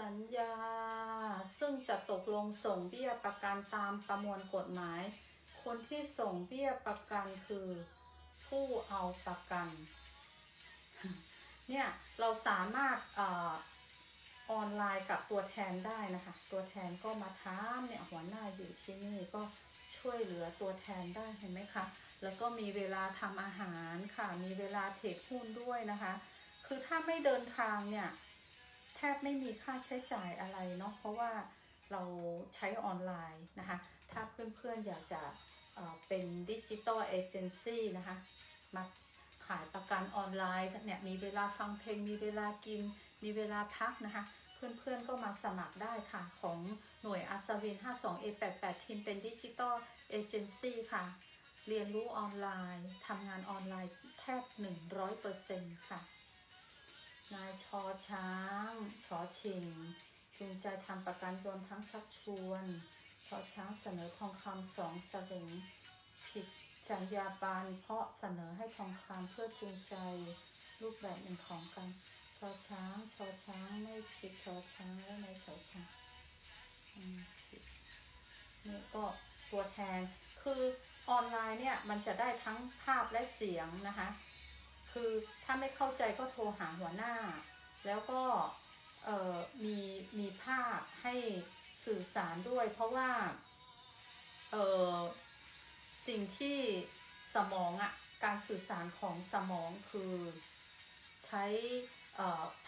สัญญา ซึ่งจะตกลงส่งเบี้ยประกันตามประมวลกฎหมาย คนที่ส่งเบี้ยประกันคือผู้เอาประกัน เนี่ย เราสามารถอออนไลน์กับตัวแทนได้นะคะ ตัวแทนก็มาถามเนี่ยหัวหน้าอยู่ที่นี่ก็ช่วยเหลือตัวแทนได้เห็นไหมคะ แล้วก็มีเวลาทำอาหารค่ะ มีเวลาเทรดหุ้นด้วยนะคะ คือถ้าไม่เดินทางเนี่ย ทบไม่มีค่าใช้จ่ายอะไรเนาะเพราะว่าเราใช้ออนไลน์นะคะ ถ้าเพื่อนๆอยากจะเเป็นดิจิตอลเอเจนซี่นะคะมาขายประกันออนไลน์เนี่ยมีเวลาฟังเพลง มีเวลากิน มีเวลาพักนะคะ เพื่อนๆก็มาสมัครได้ค่ะ ของหน่วยอัศวิน 52A88 ทีมเป็นดิจิตอลเอเจนซี่ค่ะ เรียนรู้ออนไลน์ทำงานออนไลน์แทบ 100%ค่ะ นายชอช้างชอชิงจูงใจทำประกันโดนทั้งชักชวนชอช้างเสนอทองคำสองสลึงผิดจรรยาบรรณเพราะเสนอให้ทองคำเพื่อจูงใจรูปแบบหนึ่งของกันชอช้างชอช้างไม่ผิดชอช้างแล้วในชอช้างนี่ก็ตัวแทนคือออนไลน์เนี่ยมันจะได้ทั้งภาพและเสียงนะคะ คือถ้าไม่เข้าใจก็โทรหาหัวหน้า แล้วก็มีมีภาพให้สื่อสารด้วย เพราะว่าสิ่งที่สมองอะการสื่อสารของสมองคือใช้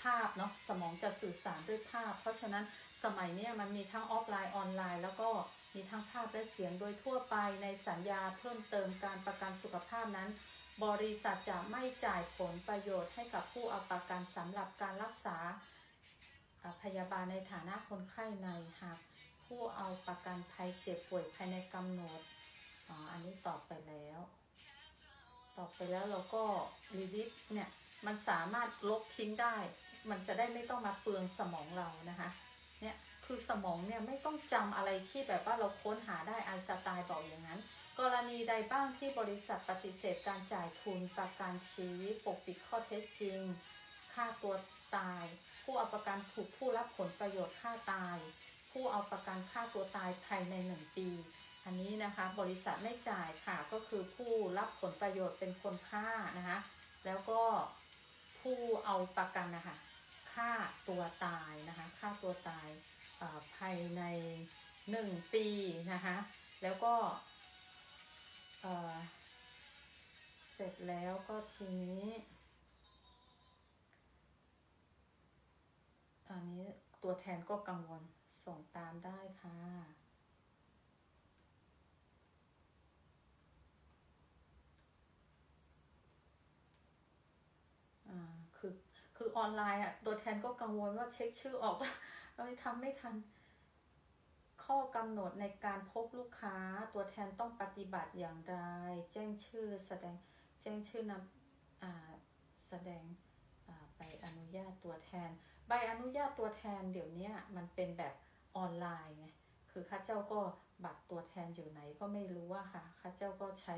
ภาพเนาะสมองจะสื่อสารด้วยภาพ เพราะฉะนั้นสมัยนี้มันมีทั้งออฟไลน์ออนไลน์ แล้วก็มีทั้งภาพและเสียงโดยทั่วไปในสัญญาเพิ่มเติมการประกันสุขภาพนั้น บริษัทจะไม่จ่ายผลประโยชน์ให้กับผู้เอาประกันสำหรับการรักษาพยาบาลในฐานะคนไข้ในหากผู้เอาประกันภัยเจ็บป่วยภายในกำหนดอ๋ออันนี้ตอบไปแล้ว ตอบไปแล้วเราก็รีลิสเนี่ยมันสามารถลบทิ้งได้ มันจะได้ไม่ต้องมาเปลืองสมองเรานะคะเนี่ยคือสมองเนี่ยไม่ต้องจำอะไรที่แบบว่าเราค้นหาได้อันสไตล์บอกอย่างนั้น กรณีใดบ้างที่บริษัทปฏิเสธการจ่ายทุนประกันชีวิตปกปิดข้อเท็จจริงฆ่าตัวตาย ผู้เอาประกันถูกผู้รับผลประโยชน์ฆ่าตาย ผู้เอาประกันฆ่าตัวตายภายในหนึ่งปี อันนี้นะคะบริษัทไม่จ่ายค่ะก็คือผู้รับผลประโยชน์เป็นคนฆ่านะคะแล้วก็ผู้เอาประกันนะคะฆ่าตัวตายนะคะฆ่าตัวตายภายในหนึ่งปีนะคะแล้วก็ เสร็จแล้วก็ทีนี้อันนี้ตัวแทนก็กังวลส่งตามได้ค่ะคือ คือออนไลน์อะ ตัวแทนก็กังวลว่าเช็คชื่อออกแล้วเราทำไม่ทัน ข้อกำหนดในการพบลูกค้าตัวแทนต้องปฏิบัติอย่างไร แจ้งชื่อแสดงแจ้งชื่อนำแสดงไปอนุญาตตัวแทน ใบอนุญาตตัวแทนเดี๋ยวนี้มันเป็นแบบออนไลน์ไงคือข้าเจ้าก็บัตรตัวแทนอยู่ไหนก็ไม่รู้ว่าค่ะข้าเจ้าก็ใช้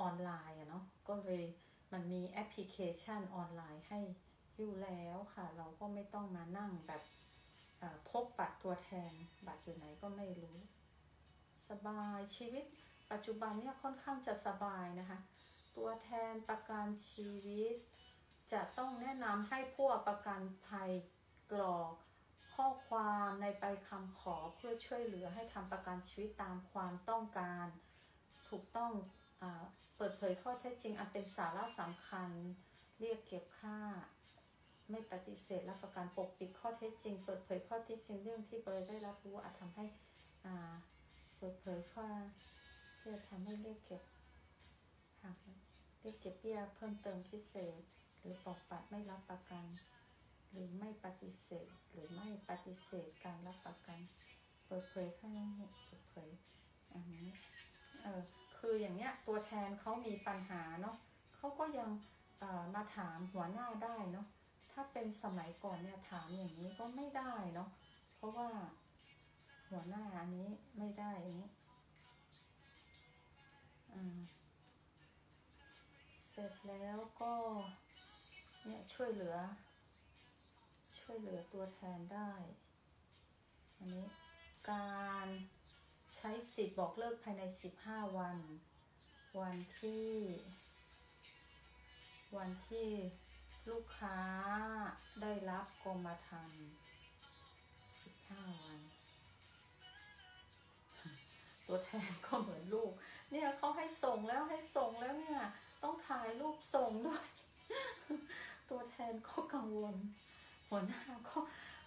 ออนไลน์อะเนาะก็เลยมันมีแอปพลิเคชันออนไลน์ให้อยู่แล้วค่ะ เราก็ไม่ต้องมานั่งแบบ พกบัตรตัวแทน บัตรอยู่ไหนก็ไม่รู้ สบายชีวิต ปัจจุบันเนี่ยค่อนข้างจะสบายนะคะ ตัวแทนประกันชีวิต จะต้องแนะนำให้ผู้ประกันภัยกรอกข้อความในใบคำขอเพื่อช่วยเหลือให้ทำประกันชีวิตตามความต้องการ ถูกต้องอเปิดเผยข้อเท็จจริงอันเป็นสาระสำคัญ เรียกเก็บค่า ไม่ปฏิเสธรับประกันปกปิดข้อเท็จจริง เปิดเผยข้อเท็จจริงเรื่องที่บริได้รับรู้อาจทำให้เปิดเผยข้อเพื่อทำให้เรียกเก็บหากเรียกเก็บเบี้ยเพิ่มเติมพิเศษ หรือปอกปัดไม่รับประกัน หรือไม่ปฏิเสธหรือไม่ปฏิเสธการรับประกัน เปิดเผยข้างนี้เปิดเผยอันนี้เออคืออย่างเนี้ยตัวแทนเขามีปัญหาเนาะเขาก็ยังมาถามหัวหน้าได้เนาะ ถ้าเป็นสมัยก่อนเนี่ยถามอย่างนี้ก็ไม่ได้เนาะเพราะว่าหัวหน้าอันนี้ไม่ได้อันนี้เสร็จแล้วก็เนี่ยช่วยเหลือ ช่วยเหลือตัวแทนได้ อันนี้การใช้สิทธิ์บอกเลิกภายใน 15 วัน วันที่ วันที่ ลูกค้าได้รับกรมธรรม์15วัน ตัวแทนก็เหมือนลูก เนี่ยเขาให้ส่งแล้วให้ส่งแล้วเนี่ย ต้องถ่ายรูปส่งด้วย ตัวแทนก็กังวล หัวหน้าก็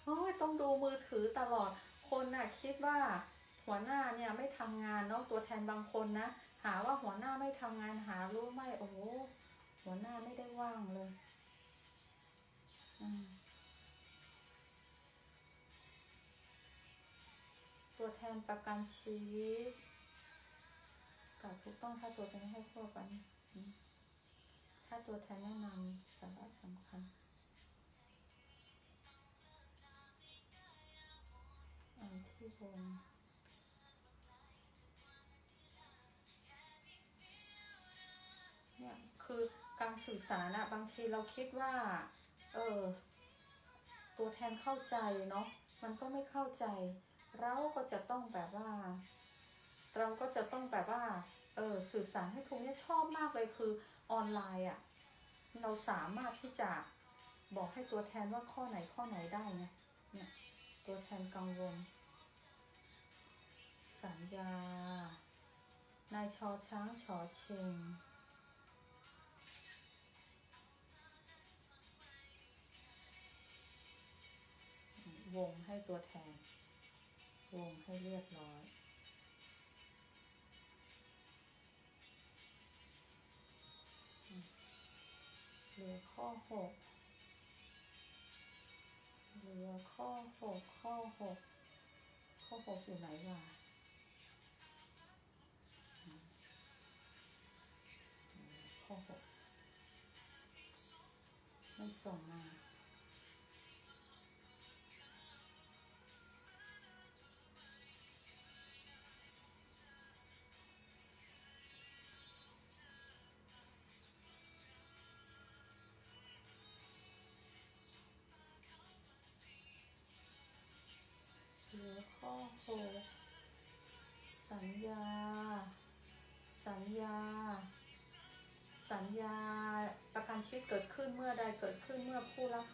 โอ้ยต้องดูมือถือตลอดคนน่ะคิดว่า หัวหน้าเนี่ยไม่ทำงานเนาะตัวแทนบางคนนะหาว่าหัวหน้าไม่ทำงานหารู้ไหมโอ้หัวหน้าไม่ได้ว่างเลย ตัวแทนประกันชีวิตกับถูกต้องถ้าตัวแทนให้พวกกันอืมถ้าตัวแทนแนะนำสาระสำคัญอันที่บนเนี่ยคือการสื่อสารอะบางทีเราคิดว่า เออ ตัวแทนเข้าใจเนาะมันก็ไม่เข้าใจ เราก็จะต้องแบบว่า เราก็จะต้องแบบว่า เออสื่อสารให้ถูกเนี่ยชอบมากเลยคือออนไลน์อะเราสามารถที่จะบอกให้ตัวแทนว่าข้อไหนข้อไหนได้ไงเนี่ยตัวแทนกังวล สัญญา นายชอช้างชอเชง วงให้ตัวแทน วงให้เรียบร้อย เหลือข้อหกเหลือข้อหกข้อหกข้อหกอยู่ไหนวะข้อหกไม่ส่งมา ข้อหกสัญญา สัญญา สัญญาประกันชีวิตเกิดขึ้นเมื่อใดเกิดขึ้นเมื่อผู้รับ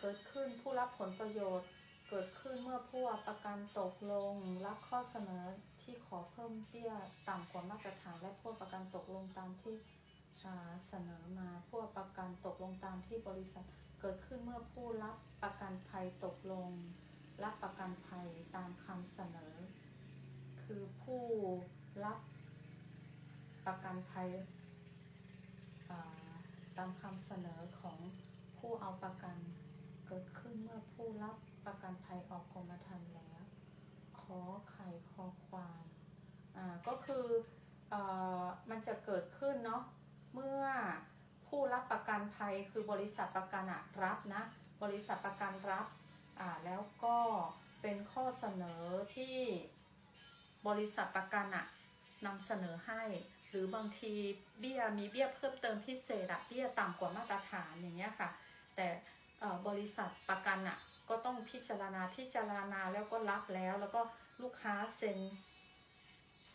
เกิดขึ้นผู้รับผลประโยชน์ เกิดขึ้นเมื่อผู้ประกันตกลง รับข้อเสนอที่ขอเพิ่มเบี้ยต่ำกว่ามาตรฐานและผู้ประกันตกลงตามที่เสนอมาผู้ประกันตกลงตามที่บริษัท เกิดขึ้นเมื่อผู้รับประกันภัยตกลง รับประกันภัยตามคำเสนอ คือผู้รับประกันภัยตามคำเสนอของผู้เอาประกันเกิดขึ้นเมื่อผู้รับประกันภัยออกกรมธรรม์แล้ว ขอไข่คอควายอ่าก็คือออมันจะเกิดขึ้นเนาะเมื่อผู้รับประกันภัยคือบริษัทประกันอะรับนะ บริษัทประกันรับ อ่าแล้วก็เป็นข้อเสนอที่บริษัทประกันอะนำเสนอให้ หรือบางทีเบี้ยมีเบี้ยเพิ่มเติมพิเศษอะเบี้ยต่ำกว่ามาตรฐานอย่างเงี้ยค่ะ แต่บริษัทประกันอะก็ต้องพิจารณาพิจารณาแล้วก็รับแล้ว แล้วก็ลูกค้าเซ็น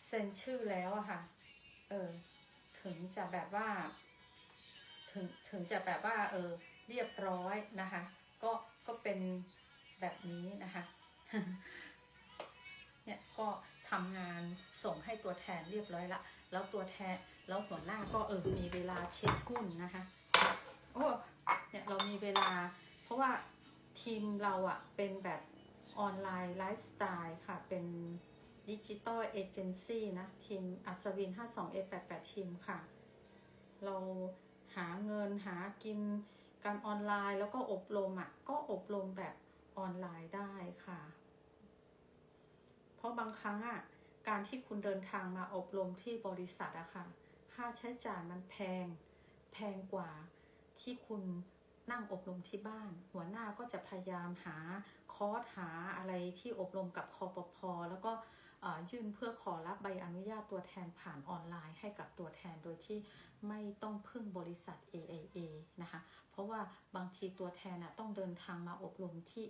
เซ็นชื่อแล้วอะค่ะเออถึงจะแบบว่า ถึงถึงจะแบบว่า เออ เรียบร้อยนะคะ ก็ก็เป็น แบบนี้นะคะเนี่ยก็ทำงานส่งให้ตัวแทนเรียบร้อยละ แล้วตัวแทนแล้วหัวหน้าก็เออมีเวลาเช็คหุ้นนะคะโอ้เนี่ยเรามีเวลา เพราะว่าทีมเราอะเป็นแบบออนไลน์ไลฟ์สไตล์ค่ะ เป็นดิจิตอลเอเจนซี่นะ ทีมอัศวิน 52A88 ทีมค่ะ เราหาเงินหากินการออนไลน์แล้วก็อบรมอะ ก็อบรมแบบ ออนไลน์ได้ค่ะ เพราะบางครั้งอะการที่คุณเดินทางมาอบรมที่บริษัทอะค่ะ ค่าใช้จ่ายมันแพง แพงกว่าที่คุณนั่งอบรมที่บ้าน หัวหน้าก็จะพยายามหาคอร์สหาอะไรที่อบรมกับคอปพอแล้วก็ยื่นเพื่อขอรับใบอนุญาตตัวแทนผ่านออนไลน์ให้กับตัวแทนโดยที่ไม่ต้องพึ่งบริษัท AIA นะคะ เพราะว่าบางทีตัวแทนต้องเดินทางมาอบรมที่